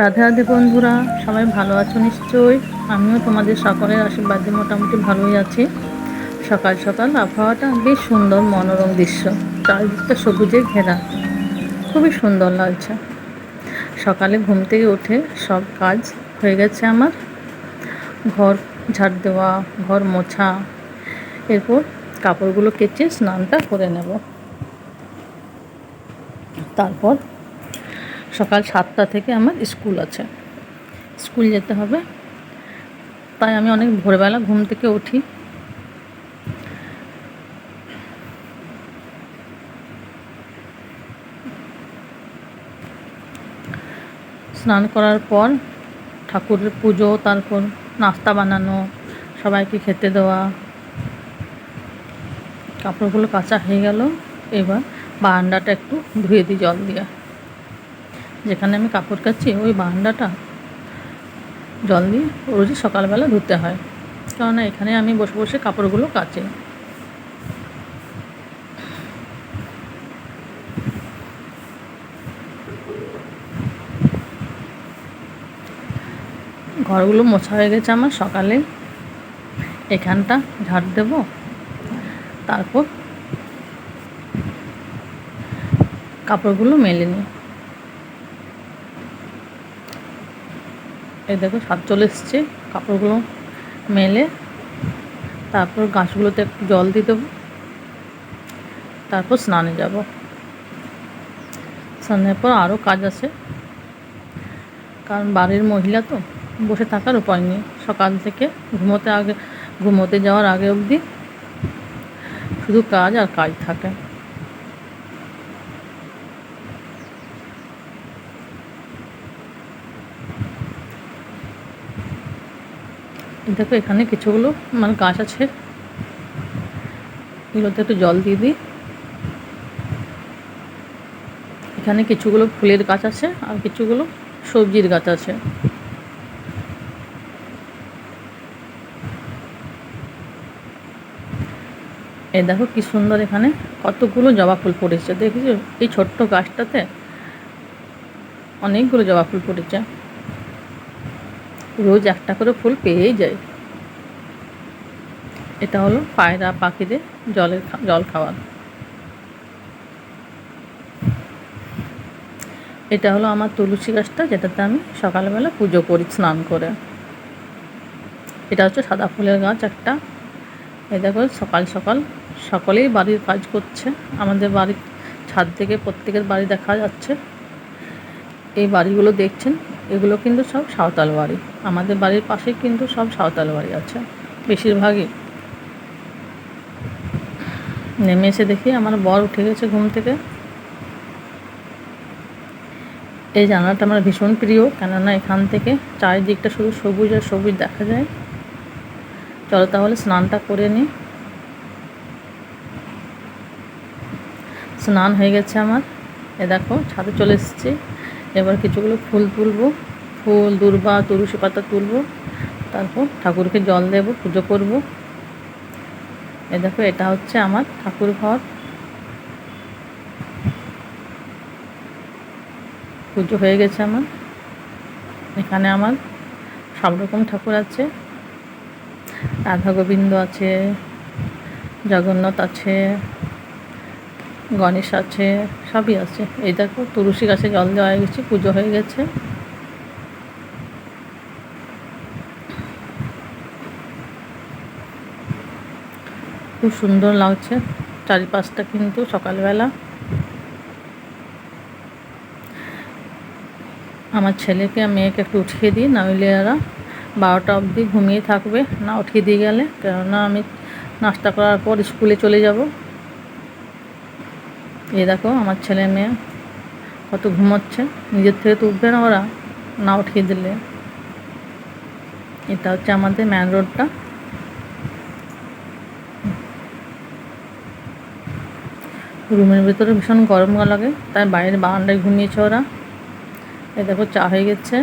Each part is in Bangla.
রাধে রাধে বন্ধুরা, সবাই ভালো আছো নিশ্চয়ই? আমিও তোমাদের সকলের আশীর্বাদে মোটামুটি ভালোই আছি। সকাল সকাল আবহাওয়াটা বেশ সুন্দর, মনোরম দৃশ্য। চারিদিকটা সবুজে ঘেরা। খুবই সুন্দর লাগছে। সকালে ঘুম থেকে উঠে সব কাজ হয়ে গেছে আমার। ঘর ঝাড় দেওয়া, ঘর মোছা, এরপর কাপড়গুলো কেচে স্নানটা করে নেব। তারপর সকাল সাতটা থেকে আমার স্কুল আছে। স্কুল যেতে হবে। তাই আমি অনেক ভোরবেলা ঘুম থেকে উঠি। স্নান করার পর ঠাকুরের পুজো, তারপর নাস্তা বানানো, সবাইকে খেতে দেওয়া। কাপড়গুলো কাঁচা হয়ে গেল। এবার বারান্দাটা একটু ধুয়ে দিই জল দিয়ে। যেখানে আমি কাপড় কাচ্ছি ওই বারান্দাটা জল দিয়ে রোজই সকালবেলা ধুতে হয়। কেননা এখানে আমি বসে বসে কাপড়গুলো কাচি। ঘরগুলো মোছা হয়ে গেছে আমার সকালে। এখানটা ঝাড় দেব, তারপর কাপড়গুলো মেলে নিই। এই দেখো সাত চলে এসছে, কাপড়গুলো মেলে। তারপর গাছগুলোতে একটু জল দিয়ে দেবো। তারপর স্নানে যাব। স্নানের পর আরও কাজ আছে। কারণ বাড়ির মহিলা তো, বসে থাকার উপায় নেই। সকাল থেকে ঘুমোতে আগে, ঘুমোতে যাওয়ার আগে অবধি শুধু কাজ আর কাজ থাকে। দেখো, এখানে কিছুগুলো মানে গাছ আছে। এগুলোতে একটু জল দিয়ে দিই। এখানে কিছুগুলো ফুলের গাছ আছে আর কিছুগুলো সবজির গাছ আছে। এ দেখো কি সুন্দর এখানে কতগুলো জবা ফুল পড়েছে দেখেছ? এই ছোট্ট গাছটাতে অনেকগুলো জবা ফুল পড়েছে রোজ একটা করে ফুল পেয়েই যায়। এটা হলো পায়রা পাখিদের জলের জল খাওয়ার। এটা হলো আমার তুলসী গাছটা যেটাতে আমি সকালবেলা পুজো করি স্নান করে। এটা হচ্ছে সাদা ফুলের গাছ একটা। এই দেখো সকাল সকাল সকলেই বাড়ির কাজ করছে। আমাদের বাড়ির ছাদ থেকে প্রত্যেকের বাড়ি দেখা যাচ্ছে। এই বাড়িগুলো দেখছেন এগুলো কিন্তু সব সাঁওতাল বাড়ি। আমাদের বাড়ির পাশে কিন্তু সব সাঁওতাল বাড়ি আছে, বেশিরভাগই। নেমে এসে দেখি আমার বর উঠে গেছে ঘুম থেকে। এই জানালাটা আমার ভীষণ প্রিয়, কেননা এখান থেকে চারিদিকটা শুধু সবুজ আর সবুজ দেখা যায়। চলো তাহলে স্নানটা করে নিই স্নান হয়ে গেছে আমার। এ দেখো, ছাদে চলে এসেছি। এবার কিছুগুলো ফুল তুলবো। ফুল, দুর্বা, তুলসী পাতা তুলবো। তারপর ঠাকুরকে জল দেব, পুজো করব। এ দেখো, এটা হচ্ছে আমার ঠাকুর ঘর। পুজো হয়ে গেছে আমার। এখানে আমার সব রকম ঠাকুর আছে। রাধা গোবিন্দ আছে, জগন্নাথ আছে গণেশ আছে, সবই আছে। এই দেখো, তুলসী গাছে জল দেওয়া হয়ে গেছে, পুজো হয়ে গেছে। খুব সুন্দর লাগছে, চারিপাশটা কিন্তু সকালবেলা। আমার ছেলেকে, মেয়েকে একটু উঠিয়ে দিই নইলে এরা বারোটা অবধি ঘুমিয়ে থাকবে, না উঠিয়ে দিয়ে গেলে। কেননা আমি নাস্তা করার পর স্কুলে চলে যাব। এই দেখো, আমার ছেলে মেয়ে কত ঘুমোচ্ছে। নিজের থেকে তো উঠবে না ওরা, না উঠিয়ে দিলে। এটা হচ্ছে আমাদের ম্যান রোডটা রুমের ভেতরে ভীষণ গরম লাগে, তাই বাইরে বারান্দায় ঘুমিয়েছে ওরা। এ দেখো, চা হয়ে গেছে।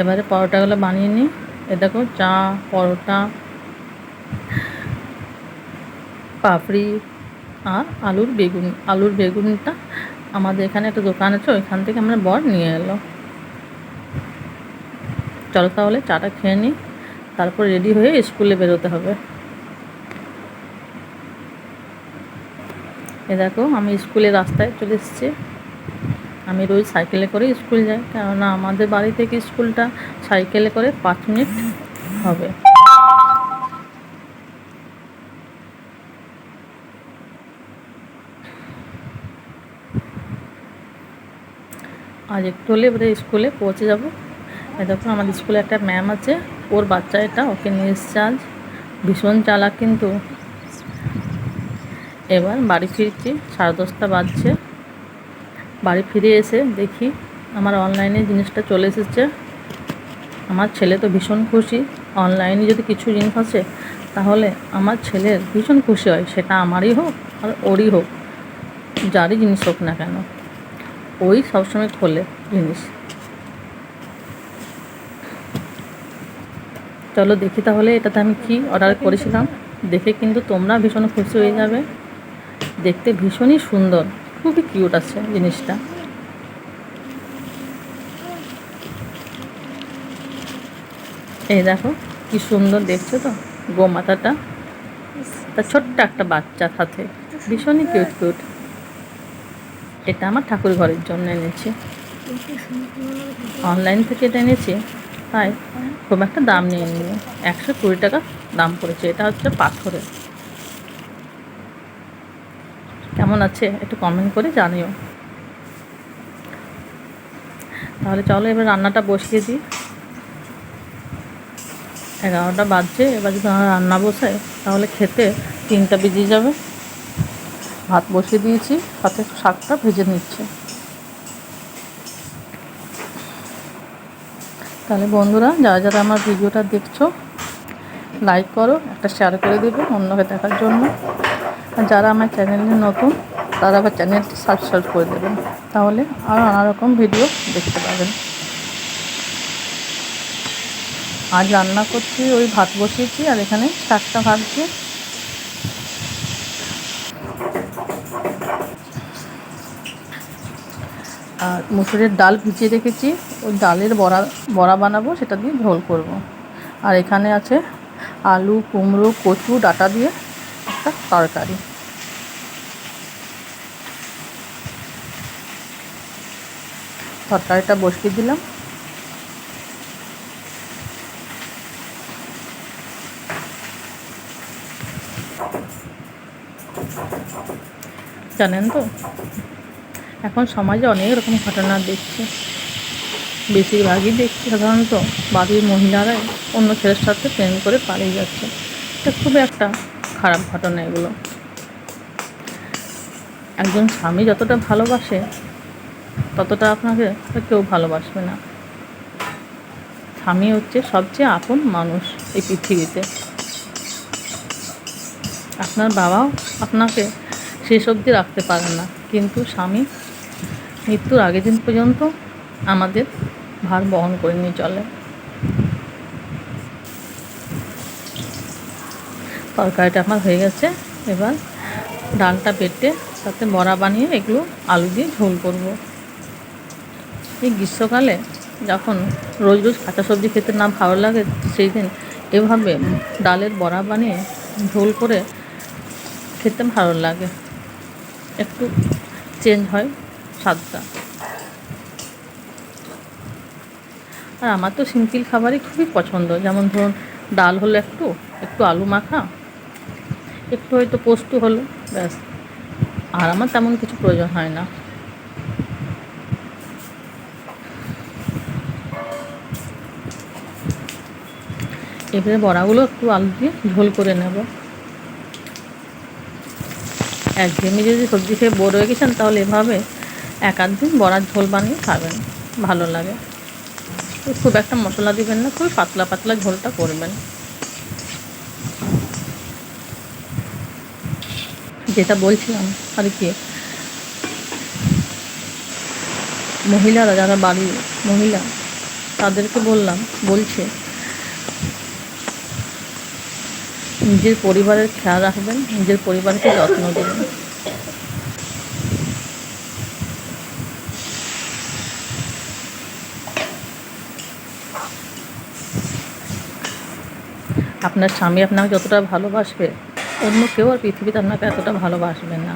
এবারে পরোটাগুলো বানিয়ে নিই। এ দেখো, চা, পরোটা, পাপড়ি। আর আলুর বেগুন। আলুর বেগুনটা আমাদের এখানে একটা দোকান আছে, ওইখান থেকে আমরা বর নিয়ে এলো। চলো তাহলে চাটা খেয়ে নিই তারপর রেডি হয়ে স্কুলে বেরোতে হবে। এ দেখো, আমি স্কুলে রাস্তায় চলে এসেছি। আমি রোজ সাইকেলে করে স্কুল যাই, কেননা আমাদের বাড়ি থেকে স্কুলটা সাইকেলে করে পাঁচ মিনিট হবে। আজ একটু হলে এবারে স্কুলে পৌঁছে যাব। দেখো, আমাদের স্কুলে একটা ম্যাম আছে, ওর বাচ্চা এটা, ওকে নিয়ে এসছে আজ। ভীষণ চালাক কিন্তু। এবার বাড়ি ফিরছি, সাড়ে দশটা বাজছে। বাড়ি ফিরে এসে দেখি আমার অনলাইনে জিনিসটা চলে এসেছে। আমার ছেলে তো ভীষণ খুশি। অনলাইনে যদি কিছু জিনিস আছে তাহলে আমার ছেলের ভীষণ খুশি হয়। সেটা আমারই হোক আর ওরই হোক। যারই জিনিস হোক না কেন। ওই সবসময় খোলে জিনিস। চলো দেখি তাহলে এটাতে আমি কি অর্ডার করেছিলাম। দেখে কিন্তু তোমরা ভীষণ খুশি হয়ে যাবে। দেখতে ভীষণই সুন্দর, খুবই কিউট আছে জিনিসটা। এই দেখো কি সুন্দর দেখছ তো, গোমাতাটা। তা ছোট্ট একটা বাচ্চা সাথে ভীষণই কিউট কিউট এটা আমার ঠাকুর ঘরের জন্য এনেছি। অনলাইন থেকে এটা এনেছি। তাই খুব একটা দাম নিয়ে নিয়ে একশো কুড়ি টাকা দাম পড়েছে। এটা হচ্ছে পাথরের। কেমন আছে? একটু কমেন্ট করে জানিও। তাহলে চলো এবার রান্নাটা বসিয়ে দিই। এগারোটা বাজছে। এবার যদি রান্না বসাই তাহলে খেতে তিনটা বেজে যাবে। ভাত বসিয়ে দিয়েছি, সাথে শাকটা ভেজে নিচ্ছে। তাহলে বন্ধুরা, যারা যারা আমার ভিডিওটা দেখছ লাইক করো, একটা শেয়ার করে দেবে অন্যকে দেখার জন্য। আর যারা আমার চ্যানেলে নতুন, তারা আবার চ্যানেলটি সাবস্ক্রাইব করে দেবেন তাহলে আরও নানা রকম ভিডিও দেখতে পাবেন। আজ রান্না করছি, ওই ভাত বসিয়েছি, আর এখানে শাকটা ভাজছি। আর মুসুরের ডাল ভিজিয়ে রেখেছি। ওই ডালের বড়া বড়া বানাবো, সেটা দিয়ে ঝোল করব। আর এখানে আছে আলু, কুমড়ো, কচু, ডাটা দিয়ে একটা তরকারি। তরকারিটা বসিয়ে দিলাম। জানেন তো? এখন সমাজে অনেক রকম ঘটনা দেখছে। বেশিরভাগই দেখছি সাধারণত বাড়ির মহিলারাই অন্য ছেলের সাথে প্রেম করে পালিয়ে যাচ্ছে। এটা খুবই একটা খারাপ ঘটনা এগুলো। একজন স্বামী যতটা ভালোবাসে, ততটা আপনাকে কেউ ভালোবাসবে না। স্বামী হচ্ছে সবচেয়ে আপন মানুষ এই পৃথিবীতে। আপনার বাবাও আপনাকে শেষ অবধি রাখতে পারে না। কিন্তু স্বামী মৃত্যুর আগের দিন পর্যন্ত আমাদের ভার বহন করে নিয়ে চলে তরকারিটা আমার হয়ে গেছে, এবার ডালটা বেটে তাতে বড়া বানিয়ে এগুলো আলু দিয়ে ঝোল করব। এই গ্রীষ্মকালে যখন রোজ রোজ কাঁচা সবজি খেতে না ভালো লাগে, সেই দিন এভাবে ডালের বড়া বানিয়ে ঝোল করে খেতে ভালো লাগে। একটু চেঞ্জ হয়। স্বাদটা। আর আমার তো সিম্পল খাবারই খুবই পছন্দ। যেমন ধরুন, ডাল হলো একটু একটু আলু মাখা, একটু হয়তো পোস্ত হলো, ব্যাস। আর আমার তেমন কিছু প্রয়োজন হয় না। এবারে বড়াগুলো একটু আলু দিয়ে ঝোল করে নেব। একঘেয়েমি যদি সবজি খেয়ে বোর হয়ে গেছেন, তাহলে এভাবে এক আধ দিন বড়ার ঝোল বানিয়ে খাবেন, ভালো লাগে। খুব একটা মশলা দিবেন না, খুবই পাতলা পাতলা ঝোলটা করবেন। যেটা বলছিলাম, আর কি, মহিলারা যারা বাড়ির মহিলা, তাদেরকে বললাম, বলছে, নিজের পরিবারের খেয়াল রাখবেন, নিজের পরিবারকে যত্ন দেবেন। আপনার স্বামী আপনাকে যতটা ভালোবাসবে, অন্য কেউ আর পৃথিবীতে আপনাকে এতটা ভালোবাসবে না।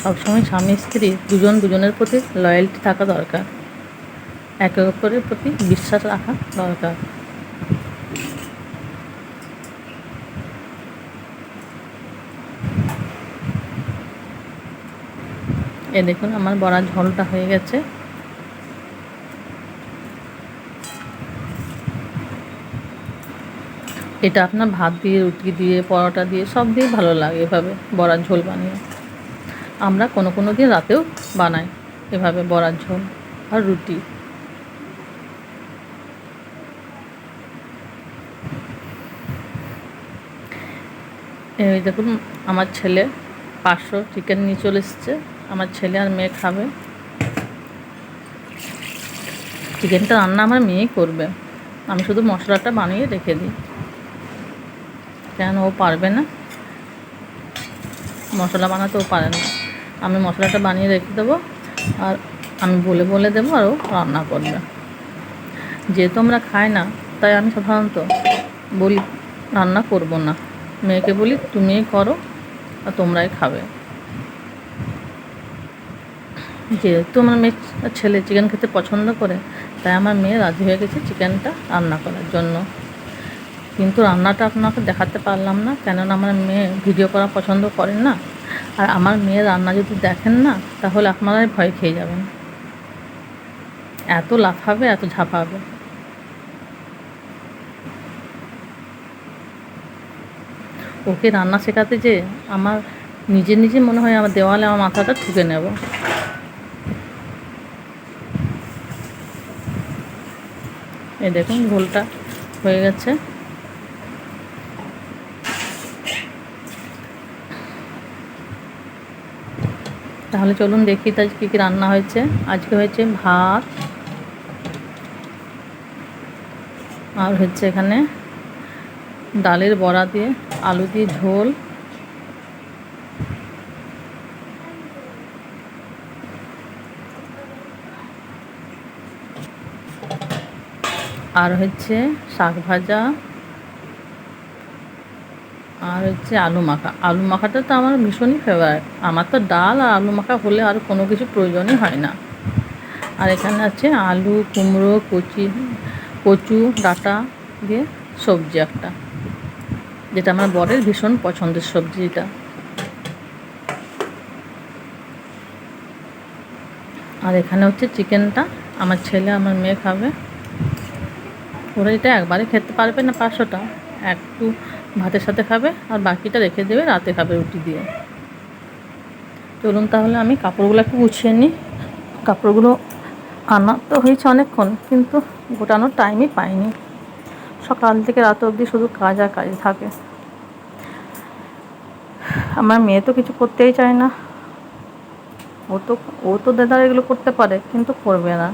সবসময় স্বামী স্ত্রী দুজন দুজনের প্রতি লয়্যালটি থাকা দরকার। একে অপরের প্রতি বিশ্বাস রাখা দরকার। এ দেখুন, আমার বড়া ঝোলটা হয়ে গেছে। এটা আপনার ভাত দিয়ে, রুটি দিয়ে, পরোটা দিয়ে, সব দিয়ে ভালো লাগে এভাবে বড়ার ঝোল বানিয়ে। আমরা কোনো কোনো দিন রাতেও বানাই এভাবে বড়ার ঝোল আর রুটি। এই দেখুন, আমার ছেলে পাঁচশো চিকেন নিয়ে চলে এসছে। আমার ছেলে আর মেয়ে খাবে। চিকেনটা রান্না আমার মেয়েই করবে। আমি শুধু মশলাটা বানিয়ে রেখে দিই। কেন ও পারবে না? মশলা বানাতে ও পারে না। আমি মশলাটা বানিয়ে রেখে দেবো আর আমি বলে বলে দেবো আর ও রান্না করবে। যেহেতু আমরা খাই না, তাই আমি সাধারণত বলি, রান্না করব না। মেয়েকে বলি, তুমিই করো আর তোমরাই খাবে। যেহেতু আমার মেয়ে ছেলে চিকেন খেতে পছন্দ করে, তাই আমার মেয়ে রাজি হয়ে গেছে চিকেনটা রান্না করার জন্য। কিন্তু রান্নাটা আপনাকে দেখাতে পারলাম না, কেননা আমার মেয়ে ভিডিও করা পছন্দ করেন না। আর আমার মেয়ের রান্না যদি দেখেন না, তাহলে আপনারাই ভয় খেয়ে যাবেন। এত লাফাবে, এত ঝাঁপাবে। ওকে রান্না শেখাতে যে আমার নিজে নিজে মনে হয় আমার দেওয়ালে আমার মাথাটা ঠুকে নেব। এই দেখুন, ঝোলটা হয়ে গেছে। তাহলে চলুন দেখি তাই কী কী রান্না হয়েছে। আজকে হয়েছে ভাত আর হচ্ছে এখানে ডালের বড়া দিয়ে, আলু দিয়ে ঝোল। আর হচ্ছে শাক ভাজা। আর হচ্ছে আলু মাখা। আলু মাখাটা তো আমার ভীষণই ফেভারিট আমার তো ডাল আর আলু মাখা হলে আর কোনো কিছু প্রয়োজনই হয় না। আর এখানে আছে আলু, কুমড়ো, কচি, কচু, ডাঁটা দিয়ে সবজি একটা। যেটা আমার বরের ভীষণ পছন্দের সবজি এটা। আর এখানে হচ্ছে চিকেনটা আমার ছেলে, আমার মেয়ে খাবে। ওরা এটা একবারে খেতে পারবে না পাঁচশোটা। একটু ভাতের সাথে খাবে আর বাকিটা রেখে দেবে, রাতে খাবে রুটি দিয়ে। চলুন তাহলে আমি কাপড়গুলো একটু গুছিয়ে নিই। কাপড়গুলো আনা তো হয়েছে অনেকক্ষণ, কিন্তু গোটানোর টাইমই পাইনি। সকাল থেকে রাত অবধি শুধু কাজ আর কাজ থাকে। আমার মেয়ে তো কিছু করতেই চায় না। ও তো ও তো দাদা এগুলো করতে পারে, কিন্তু করবে না।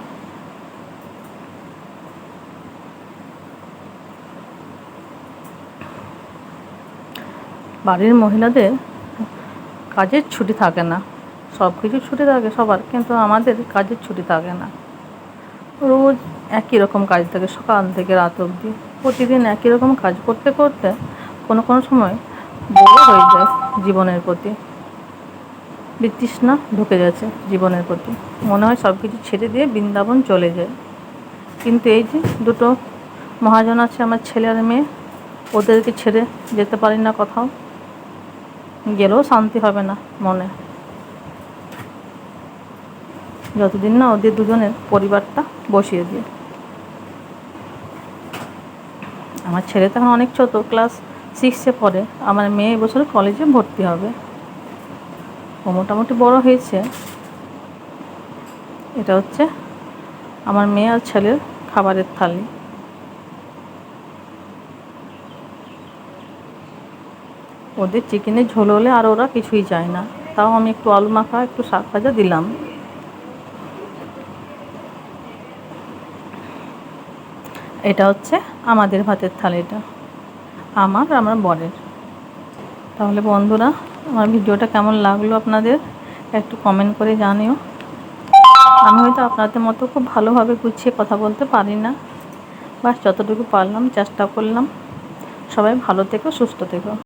বাড়ির মহিলাদের কাজের ছুটি থাকে না। সব কিছু ছুটি থাকে সবার, কিন্তু আমাদের কাজের ছুটি থাকে না। রোজ একই রকম কাজ থাকে সকাল থেকে রাত অবধি। প্রতিদিন একই রকম কাজ করতে করতে কোনো কোনো সময় বড় হয়ে যায় জীবনের প্রতি। বিতৃষ্ণা ঢুকে গেছে জীবনের প্রতি। মনে হয় সব কিছু ছেড়ে দিয়ে বৃন্দাবন চলে যায়। কিন্তু এই যে দুটো মহাজন আছে, আমার ছেলে আর মেয়ে, ওদেরকে ছেড়ে যেতে পারি না কোথাও। গেলেও শান্তি হবে না মনে। যতদিন না ওদের দুজনের পরিবারটা বসিয়ে দিয়ে আমার ছেলে তো এখন অনেক ছোটো ক্লাস সিক্সে পড়ে। আমার মেয়ে এবছর কলেজে ভর্তি হবে। ও মোটামুটি বড় হয়েছে। এটা হচ্ছে আমার মেয়ে আর ছেলের খাবারের থালি। ওদের চিকেনের ঝোল হলে আর ওরা কিছুই চায় না। তাও আমি একটু আলু মাখা, একটু শাক ভাজা দিলাম। এটা হচ্ছে আমাদের ভাতের থালিটা আমার আমার বরের। তাহলে বন্ধুরা, আমার ভিডিওটা কেমন লাগল আপনাদের, একটু কমেন্ট করে জানিও। আমি হয়তো আপনাদের মতো খুব ভালোভাবে গুছিয়ে কথা বলতে পারি না। বাস যতটুকু পারলাম, চেষ্টা করলাম। সবাই ভালো থেকো, সুস্থ থেকো।